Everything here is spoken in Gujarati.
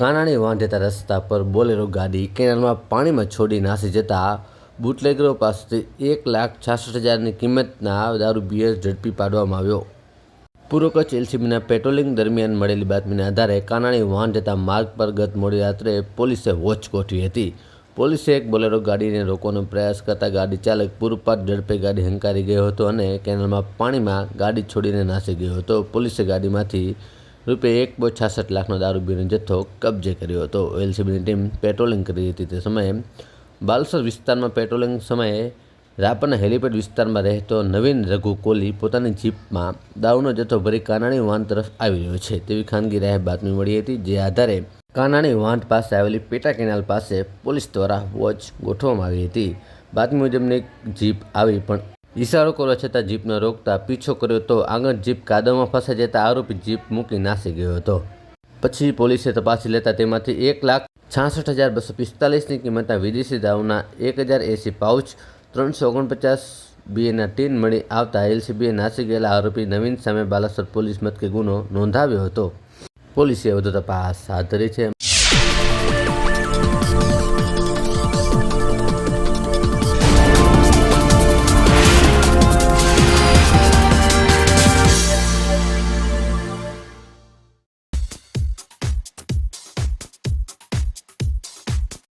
કાનાણી વાંધેતા રસ્તા પર બોલેરો ગાડી કેનાલમાં પાણીમાં છોડી નાસી જતા બુટલેગરો પાસેથી એક લાખ છાસઠ હજારની કિંમતના દારૂ બિયર ઝડપી પાડવામાં આવ્યો. પૂર્વ કચ્છ એલસીબીના પેટ્રોલિંગ દરમિયાન મળેલી બાતમીના આધારે કાનાણી વાહન જતા માર્ગ પર ગત મોડી રાત્રે પોલીસે વોચ ગોઠવી હતી. પોલીસે એક બોલેરો ગાડીને રોકવાનો પ્રયાસ કરતા ગાડી ચાલક પૂરપાટ ઝડપે ગાડી હંકારી ગયો હતો અને કેનાલમાં પાણીમાં ગાડી છોડીને નાસી ગયો હતો. પોલીસે ગાડીમાંથી રૂપિયા એક પોઈન્ટ છાસઠ લાખનો દારૂ બીનો જથ્થો કબજે કર્યો હતો. ઓએલસીબીની ટીમ પેટ્રોલિંગ કરી હતી તે સમયે બાલસર વિસ્તારમાં પેટ્રોલિંગ સમયે રાપરના હેલિપેડ વિસ્તારમાં રહેતો નવીન રઘુ કોહલી પોતાની જીપમાં દારૂનો જથ્થો ભરી કાનાણી વાન તરફ આવી રહ્યો છે. તેવી ખાનગી રાહે બાતમી મળી હતી જે આધારે કાનાણી વાહન પાસે આવેલી પેટા કેનાલ પાસે પોલીસ દ્વારા વોચ ગોઠવવામાં આવી હતી. બાતમી મુજબની જીપ આવી પણ ઇશારો કરવા છતાં જીપને રોકતા પીછો કર્યો તો આગળ જીપ કાદવમાં ફસાઈ જતા આરોપી જીપ મૂકી નાસી ગયો હતો. પછી પોલીસે તપાસી લેતા તેમાંથી એક લાખ છાસઠ હજાર બસો પિસ્તાલીસની કિંમતના વિદેશી દાવના એક હજાર એંસી પાઉચ, ત્રણસો ઓગણપચાસ બીએના ટીન મળી આવતા એલસીબીએ નાસી ગયેલા આરોપી નવીન સામે બાલાસર પોલીસ મથકે ગુનો નોંધાવ્યો હતો. પોલીસે વધુ તપાસ હાથ ધરી છે.